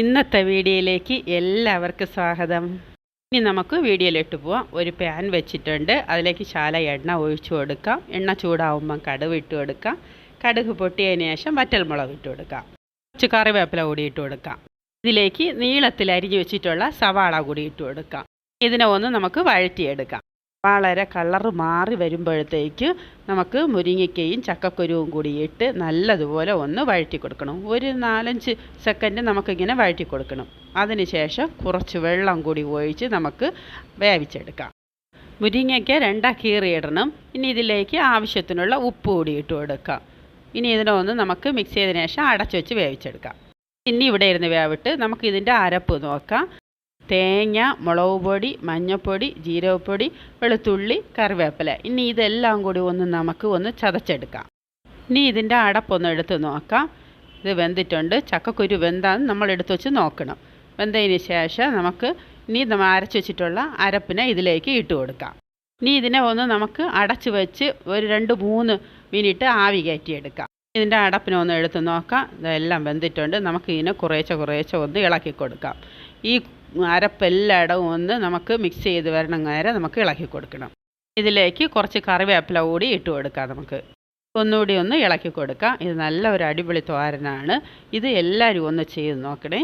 ഇന്നത്തെ വീഡിയോയിലേക്ക് എല്ലാവർക്കും സ്വാഗതം. ഇനി നമുക്ക് വീഡിയോയിലിട്ട് പോവാം. ഒരു പാൻ വെച്ചിട്ടുണ്ട്. അതിലേക്ക് ശാല എണ്ണ ഒഴിച്ചു കൊടുക്കാം. എണ്ണ ചൂടാവുമ്പം കടുക് ഇട്ട് കൊടുക്കാം. കടുക് പൊട്ടിയതിന് ശേഷം വറ്റൽമുളക് ഇട്ട് കൊടുക്കാം. കുറച്ച് കറിവേപ്പില കൂടി ഇട്ട് കൊടുക്കാം. ഇതിലേക്ക് നീളത്തിൽ അരിഞ്ഞു വെച്ചിട്ടുള്ള സവാള കൂടി ഇട്ട് കൊടുക്കാം. ഇതിനെ ഒന്ന് നമുക്ക് വഴറ്റിയെടുക്കാം. വളരെ കളറ് മാറി വരുമ്പോഴത്തേക്ക് നമുക്ക് മുരിങ്ങയ്ക്കയും ചക്കക്കുരുവും കൂടി ഇട്ട് നല്ലതുപോലെ ഒന്ന് വഴറ്റി കൊടുക്കണം. ഒരു നാലഞ്ച് സെക്കൻഡ് നമുക്കിങ്ങനെ വഴറ്റി കൊടുക്കണം. അതിനുശേഷം കുറച്ച് വെള്ളം കൂടി ഒഴിച്ച് നമുക്ക് വേവിച്ചെടുക്കാം. മുരിങ്ങയ്ക്ക രണ്ടാ കീറിയിടണം ഇനി ഇതിലേക്ക് ആവശ്യത്തിനുള്ള ഉപ്പ് കൂടി ഇട്ട് കൊടുക്കാം. ഇനി ഇതിനെ ഒന്ന് നമുക്ക് മിക്സ് ചെയ്തതിന് ശേഷം അടച്ചു വെച്ച് വേവിച്ചെടുക്കാം. ഇനി ഇവിടെ ഇരുന്ന് വേവിട്ട് നമുക്ക് ഇതിന്റെ അരപ്പ് നോക്കാം. തേങ്ങ മുളക് പൊടി മഞ്ഞൾപ്പൊടി ജീരകപ്പൊടി വെളുത്തുള്ളി കറിവേപ്പില. ഇനി ഇതെല്ലാം കൂടി ഒന്ന് നമുക്ക് ഒന്ന് ചതച്ചെടുക്കാം. ഇനി ഇതിന്റെ അടപ്പൊന്ന് എടുത്ത് നോക്കാം. ഇത് വെന്തിട്ടുണ്ട്. ചക്കക്കുരു വെന്താന്ന് നമ്മൾ എടുത്ത് വെച്ച് നോക്കണം. വെന്തതിന് ശേഷം നമുക്ക് ഇനി നമ്മൾ അരച്ച് വെച്ചിട്ടുള്ള അരപ്പിനെ ഇതിലേക്ക് ഇട്ട് കൊടുക്കാം. ഇനി ഇതിനെ ഒന്ന് നമുക്ക് അടച്ച് വെച്ച് ഒരു രണ്ട് മൂന്ന് മിനിറ്റ് ആവി കയറ്റിയെടുക്കാം. ഇതിന്റെ അടപ്പിനെ ഒന്ന് എടുത്ത് നോക്കാം. ഇതെല്ലാം വെന്തിട്ടുണ്ട്. നമുക്ക് ഇതിനെ കുറേശ്ശെ കുറേശ്ശെ ഒന്ന് ഇളക്കി കൊടുക്കാം. ഈ അരപ്പെല്ലായിടവും ഒന്ന് നമുക്ക് മിക്സ് ചെയ്ത് വരണം നേരെ നമുക്ക് ഇളക്കി കൊടുക്കണം. ഇതിലേക്ക് കുറച്ച് കറിവേപ്പില കൂടി ഇട്ട് കൊടുക്കാം നമുക്ക്. ഒന്നുകൂടി ഒന്ന് ഇളക്കി കൊടുക്കാം. ഇത് നല്ല ഒരു അടിപൊളി തോരനാണ്. ഇത് എല്ലാവരും ഒന്ന് ചെയ്ത് നോക്കണേ.